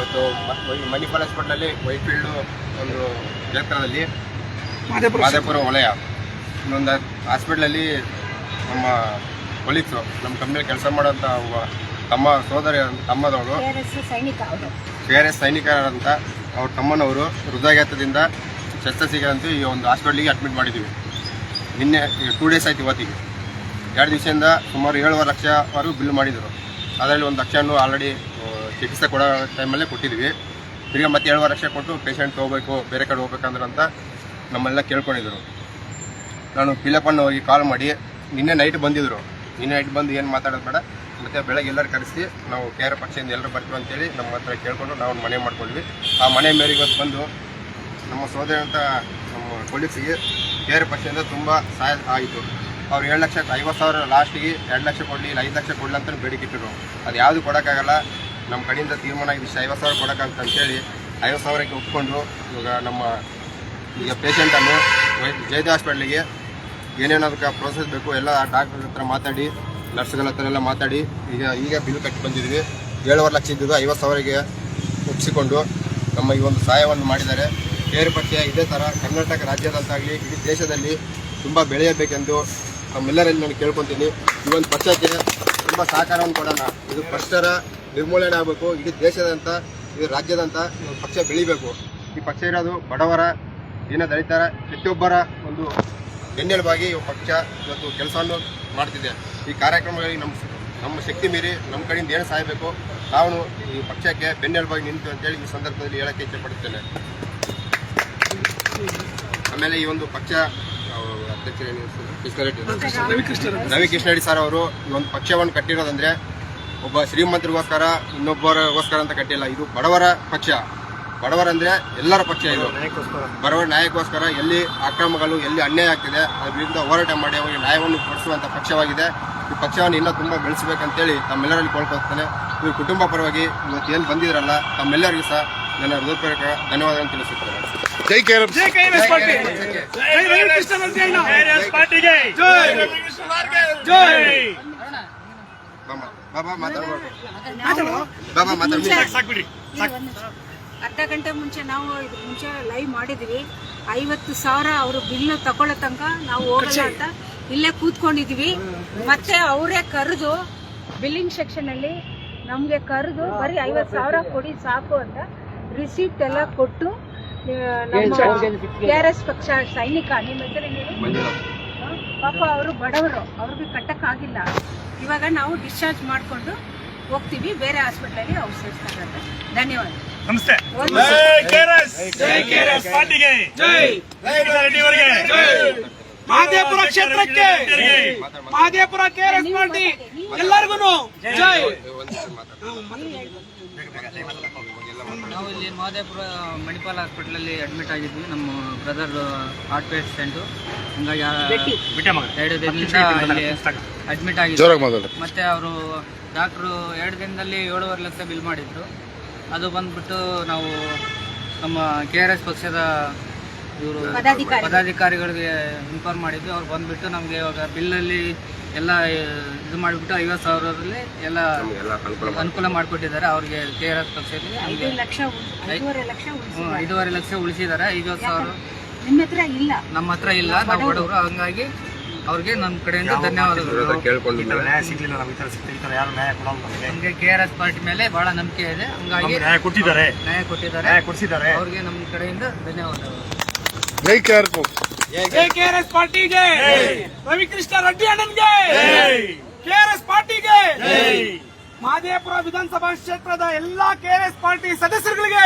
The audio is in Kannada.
ಇವತ್ತು ಮಣಿಪಾಲ್ ಹಾಸ್ಪಿಟ್ಲಲ್ಲಿ ವೈಟ್ ಫೀಲ್ಡು ಒಂದು ಕ್ಷೇತ್ರದಲ್ಲಿ ಮಾದೇಪುರ. ವಲಯ. ಇನ್ನೊಂದು ಹಾಸ್ಪಿಟ್ಲಲ್ಲಿ ನಮ್ಮ ಪೊಲೀಸರು ನಮ್ಮ ಕಂಪ್ನಿಯಲ್ಲಿ ಕೆಲಸ ಮಾಡೋಂಥ ಒಬ್ಬ ತಮ್ಮ ಸೋದರಿ ತಮ್ಮದವರು ಸೈನಿಕ ಅವರು. ಕೆ ಆರ್ ಎಸ್ ಸೈನಿಕರಂತ ಅವ್ರ ತಮ್ಮನವರು ಹೃದಯಾಘಾತದಿಂದ ಶಸ್ತ್ರಚಿಕಿತ್ಸೆ ಈ ಒಂದು ಹಾಸ್ಪಿಟ್ಲಿಗೆ ಅಡ್ಮಿಟ್ ಮಾಡಿದ್ದೀವಿ ನಿನ್ನೆ ಟೂ ಡೇಸ್ ಆಯ್ತು ಇವತ್ತಿಗೆ. ಎರಡು ದಿವಸದಿಂದ ಸುಮಾರು ಏಳುವರೆ ಲಕ್ಷವರೆಗೂ ಬಿಲ್ ಮಾಡಿದರು. ಅದರಲ್ಲಿ ಒಂದು ಲಕ್ಷನೂ ಆಲ್ರೆಡಿ ಚಿಕಿತ್ಸೆ ಕೊಡೋ ಟೈಮಲ್ಲೇ ಕೊಟ್ಟಿದ್ವಿ ತಿರ್ಗಿ ಮತ್ತೆ ಏಳುವರೆ ಲಕ್ಷ ಕೊಟ್ಟು ಪೇಷಂಟ್ ಹೋಗ್ಬೇಕು, ಬೇರೆ ಕಡೆ ಹೋಗ್ಬೇಕಂದ್ರೆ ಅಂತ ನಮ್ಮೆಲ್ಲ ಕೇಳ್ಕೊಂಡಿದ್ರು. ನಾನು ಪಿಲಪ್ಪಣ್ಣ ಹೋಗಿ ಕಾಲ್ ಮಾಡಿ, ನಿನ್ನೆ ನೈಟ್ ಬಂದಿದ್ದರು ನಿನ್ನೆ ನೈಟ್ ಬಂದು ಏನು ಮಾತಾಡೋದು ಬೇಡ, ಮತ್ತು ಬೆಳಗ್ಗೆ ಎಲ್ಲರೂ ಕರೆಸಿ ನಾವು ಕೆ ಆರ್ ಪಕ್ಷದಿಂದ ಎಲ್ಲರೂ ಬರ್ತೀವಿ ಅಂತೇಳಿ ನಮ್ಮ ಹತ್ರ ಕೇಳಿಕೊಂಡು ನಾವು ಮನೆ ಮಾಡ್ಕೊಂಡ್ವಿ. ಆ ಮನೆ ಮೇರೆಗೆ ಇವತ್ತು ಬಂದು ನಮ್ಮ ಸೋದರಿ ಅಂತ ನಮ್ಮ ಪೊಲೀಸಿಗೆ ಕೆ ಆರ್ ಪಕ್ಷದಿಂದ ತುಂಬ ಸಹಾಯ ಆಯಿತು. ಅವ್ರು ಏಳು ಲಕ್ಷ ಐವತ್ತು ಸಾವಿರ ಲಾಸ್ಟಿಗೆ ಎರಡು ಲಕ್ಷ ಕೊಡಲಿ ಇಲ್ಲ, ಐದು ಲಕ್ಷ ಕೊಡಲಿ ಅಂತ ಬೇಡಿಕೆ ಇಟ್ಟರು ಅದು ಯಾವುದು ಕೊಡೋಕ್ಕಾಗಲ್ಲ ನಮ್ಮ ಕಡೆಯಿಂದ ತೀರ್ಮಾನ ಇದು ಐವತ್ತು ಸಾವಿರ ಕೊಡೋಕ್ಕಾಗುತ್ತೆ ಅಂತೇಳಿ ಐವತ್ತು ಸಾವಿರಕ್ಕೆ ಒಪ್ಕೊಂಡು ಇವಾಗ ನಮ್ಮ ಈಗ ಪೇಷಂಟನ್ನು ಜಯದ ಹಾಸ್ಪಿಟ್ಲಿಗೆ ಏನೇನು ಅದಕ್ಕೆ ಪ್ರೋಸೆಸ್ ಬೇಕು, ಎಲ್ಲ ಡಾಕ್ಟರ್ ಹತ್ರ ಮಾತಾಡಿ ನರ್ಸ್ಗಳ ಹತ್ರ ಎಲ್ಲ ಮಾತಾಡಿ, ಈಗ ಈಗ ಬಿಲ್ ಕಟ್ಟಿ ಬಂದಿದ್ವಿ. ಏಳುವರೆ ಲಕ್ಷ ಇದ್ದಿದ್ದು ಐವತ್ತು ಸಾವಿರಗೆ ಒಪ್ಪಿಸಿಕೊಂಡು ನಮ್ಮ ಈ ಒಂದು ಸಹಾಯವನ್ನು ಮಾಡಿದ್ದಾರೆ. ಬೇರೆ ಪಕ್ಷ ಇದೇ ಥರ ಕರ್ನಾಟಕ ರಾಜ್ಯದಂತಾಗಲಿ ಇಡೀ ದೇಶದಲ್ಲಿ ತುಂಬ ಬೆಳೆಯಬೇಕೆಂದು ನಮ್ಮೆಲ್ಲರಲ್ಲಿ ನಾನು ಕೇಳ್ಕೊತೀನಿ. ಈ ಒಂದು ಪಕ್ಷಕ್ಕೆ ತುಂಬ ಸಹಕಾರವನ್ನು ಕೊಡೋಣ. ಇದು ಭ್ರಷ್ಟರ ನಿರ್ಮೂಲನೆ ಆಗಬೇಕು ಇಡೀ ದೇಶದಂತ ಇದು ರಾಜ್ಯದಂತ ಪಕ್ಷ ಬೆಳಿಬೇಕು. ಈ ಪಕ್ಷ ಇರೋದು ಬಡವರ ದೀನ ದಲಿತರ ಪ್ರತಿಯೊಬ್ಬರ ಒಂದು ಬೆನ್ನೆಲುಬಾಗಿ ಈ ಪಕ್ಷ ಇವತ್ತು ಕೆಲಸವನ್ನು ಮಾಡ್ತಿದೆ. ಈ ಕಾರ್ಯಕ್ರಮಗಳಿಗೆ ನಮ್ಮ ನಮ್ಮ ಶಕ್ತಿ ಮೀರಿ ನಮ್ಮ ಕಡೆಯಿಂದ ಏನು ಸಾಯಬೇಕು ನಾವು ಈ ಪಕ್ಷಕ್ಕೆ ಬೆನ್ನೆಲುಬಾಗಿ ನಿಂತು ಅಂತೇಳಿ ಈ ಸಂದರ್ಭದಲ್ಲಿ ಹೇಳಕ್ಕೆ ಇಷ್ಟಪಡುತ್ತೇನೆ ಆಮೇಲೆ ಈ ಒಂದು ಪಕ್ಷ ಅಧ್ಯಕ್ಷ ರವಿಕೃಷ್ಣ ಏನು ಕೃಷ್ಣ ರವಿಕೃಷ್ಣ ರವಿ ಕೃಷ್ಣ ರೆಡ್ಡಿ ಸರ್ ಅವರು ಈ ಒಂದು ಪಕ್ಷವನ್ನು ಕಟ್ಟಿರೋದಂದ್ರೆ ಒಬ್ಬ ಶ್ರೀಮಂತರಿಗೋಸ್ಕರ ಇನ್ನೊಬ್ಬರಿಗೋಸ್ಕರ ಅಂತ ಕಟ್ಟಿಲ್ಲ ಇದು ಬಡವರ ಪಕ್ಷ. ಬಡವರಂದ್ರೆ ಎಲ್ಲರ ಪಕ್ಷ ಇದು. ಬಡವರ ನ್ಯಾಯಕ್ಕೋಸ್ಕರ ಎಲ್ಲಿ ಅಕ್ರಮಗಳು ಎಲ್ಲಿ ಅನ್ಯಾಯ ಆಗ್ತಿದೆ ಅದ್ರ ವಿರುದ್ಧ ಹೋರಾಟ ಮಾಡಿ ಅವರಿಗೆ ನ್ಯಾಯವನ್ನು ಕೊಡಿಸುವಂತ ಪಕ್ಷವಾಗಿದೆ. ಈ ಪಕ್ಷವನ್ನು ಇನ್ನೂ ತುಂಬ ಬೆಳೆಸಬೇಕಂತೇಳಿ ತಮ್ಮೆಲ್ಲರಲ್ಲಿ ಕೇಳ್ಕೊಳ್ತೇನೆ. ಇವ್ರ ಕುಟುಂಬ ಪರವಾಗಿ ಇವತ್ತು ಏನು ಬಂದಿದ್ರಲ್ಲ ತಮ್ಮೆಲ್ಲರಿಗೂ ಸಹ ನನ್ನ ಹೃದಯಪೂರ್ವಕ ಧನ್ಯವಾದಗಳನ್ನು ತಿಳಿಸುತ್ತೇನೆ ಜೈ ಕೆ ಜೈ ಕೆ ಎಸ್ ಜೈ ರವಿಕೃಷ್ಣ ರೆಡ್ಡಿ ಅಣ್ಣ ಜೈ. ಜೈ. ಬಾಬಾ ಮಾತಾಡ್ಬೋದು ಅರ್ಧ ಗಂಟೆ ಮುಂಚೆ ನಾವು ಇದ್ರ ಮುಂಚೆ ಲೈವ್ ಮಾಡಿದ್ವಿ. ಐವತ್ತು ಸಾವಿರ ಅವರು ಬಿಲ್ ತಗೊಳ್ಳೋ ತನಕ ನಾವು ಹೋಗಲ್ಲ ಅಂತ ಇಲ್ಲೇ ಕೂತ್ಕೊಂಡಿದ್ವಿ. ಮತ್ತೆ ಅವರೇ ಕರೆದು ಬಿಲ್ಲಿಂಗ್ ಸೆಕ್ಷನ್ ಅಲ್ಲಿ ನಮ್ಗೆ ಕರೆದು ಬರೀ ಐವತ್ತು ಸಾವಿರ ಕೊಡಿ ಸಾಕು ಅಂತ ರಿಸೀಪ್ಟ್ ಎಲ್ಲ ಕೊಟ್ಟು ನಮ್ಮ ಕೆ ಆರ್ ಎಸ್ ಪಕ್ಷ ಸೈನಿಕ ನಿಮ್ಮ ಹೆಸರು ಹೇಳಿ? ಪಾಪ ಅವರು ಬಡವರು ಅವ್ರಿಗೆ ಕಟ್ಟಕ್ಕಾಗಿಲ್ಲ. ಇವಾಗ ನಾವು ಡಿಸ್ಚಾರ್ಜ್ ಮಾಡಿಕೊಂಡು ಹೋಗ್ತೀವಿ ಬೇರೆ ಹಾಸ್ಪಿಟ್ಲಲ್ಲಿ ಅವ್ರು ಸೇರಿಸ್ತಾರೆ ಧನ್ಯವಾದ. ನಮಸ್ತೆ. ಜೈ. ಜೈ. ಕ್ಷೇತ್ರಕ್ಕೆ Madepura K R S party ಎಲ್ಲರಿಗೂ ಜೈ. ನಾವು ಇಲ್ಲಿ ಮಹದೇಪುರ ಮಣಿಪಾಲ್ ಹಾಸ್ಪಿಟ್ಲಲ್ಲಿ ಅಡ್ಮಿಟ್ ಆಗಿದ್ವಿ. ನಮ್ಮ ಬ್ರದರ್ ಹಾರ್ಟ್ ಪೇಷಂಟು ಹಂಗಾಗಿ ಎರಡು ದಿನದಿಂದ ಇಲ್ಲಿ ಅಡ್ಮಿಟ್ ಆಗಿದ್ರು ಮತ್ತೆ ಅವರು ಡಾಕ್ಟ್ರು ಎರಡು ದಿನದಲ್ಲಿ ಏಳುವರೆ ಲಕ್ಷ ಬಿಲ್ ಮಾಡಿದ್ರು. ಅದು ಬಂದ್ಬಿಟ್ಟು ನಾವು ನಮ್ಮ ಕೆ ಆರ್ ಎಸ್ ಪಕ್ಷದ ಇವರು ಪದಾಧಿಕಾರಿ. ಪದಾಧಿಕಾರಿಗಳಿಗೆ ಇನ್ಫಾರ್ಮ್ ಮಾಡಿದ್ವಿ ಅವ್ರು ಬಂದ್ಬಿಟ್ಟು ನಮಗೆ ಇವಾಗ ಬಿಲ್ಲಲ್ಲಿ ಎಲ್ಲ ಇದು ಮಾಡಿಬಿಟ್ಟು ಐವತ್ತು ಸಾವಿರದಲ್ಲಿ ಎಲ್ಲ ಅನುಕೂಲ ಮಾಡಿಕೊಟ್ಟಿದ್ದಾರೆ. ಅವ್ರಿಗೆ ಕೆ ಆರ್ ಎಸ್ ಪಕ್ಷದಲ್ಲಿ ಐದು ಲಕ್ಷ ಉಳ್- ಐದೂವರೆ ಲಕ್ಷ ಉಳಿಸಿ ಹ್ಮ್, ಐದೂವರೆ ಲಕ್ಷ ಉಳಿಸಿದ್ದಾರೆ. ಐವತ್ತು ಸಾವಿರ ನಿಮ್ಮ ಹತ್ರ ಇಲ್ಲ. ನಮ್ಮ ಹತ್ರ ಇಲ್ಲ. ನಾವು ಬಡವರು ಹಂಗಾಗಿ ಅವ್ರಿಗೆ ನಮ್ಮ ಕಡೆಯಿಂದ ಧನ್ಯವಾದಗಳು. ಕೇಳ್ಕೊಂಡು ಈ ತರ ನ್ಯಾಯ ಸಿಗ್ಲಿಲ್ಲ ನಾವು ಈ ತರ ಸಿಗ್ತದೆ ಈ ತರ ಯಾರು ನ್ಯಾಯ ಕೊಡಲ್ಲ ನಮಗೆ. ನಮಗೆ ಕೆ ಆರ್ ಎಸ್ ಪಾರ್ಟಿ ಮೇಲೆ ಬಹಳ ನಂಬಿಕೆ ಇದೆ. ಹಂಗಾಗಿ ನಮ್ಗೆ ನ್ಯಾಯ ಕೊಟ್ಟಿದ್ದಾರೆ. ನ್ಯಾಯ ಕೊಟ್ಟಿದ್ದಾರೆ. ನ್ಯಾಯ ಕೊಡಿಸಿದ್ದಾರೆ. ಅವ್ರಿಗೆ ನಮ್ಮ ಕಡೆಯಿಂದ ಧನ್ಯವಾದಗಳು. ಜೈ ಕೆ ಆರ್ ಜೈ ಕೆ ಆರ್ ಎಸ್ ಪಾರ್ಟಿಗೆ ರವಿಕೃಷ್ಣ ರೆಡ್ಡಿ ಅಣ್ಣನ್ಗೆ. ಕೆ ಆರ್ ಎಸ್ ಪಾರ್ಟಿಗೆ ಮಾದೇಪುರ ವಿಧಾನಸಭಾ ಕ್ಷೇತ್ರದ ಎಲ್ಲಾ ಕೆ ಆರ್ ಎಸ್ ಪಾರ್ಟಿ ಸದಸ್ಯರುಗಳಿಗೆ.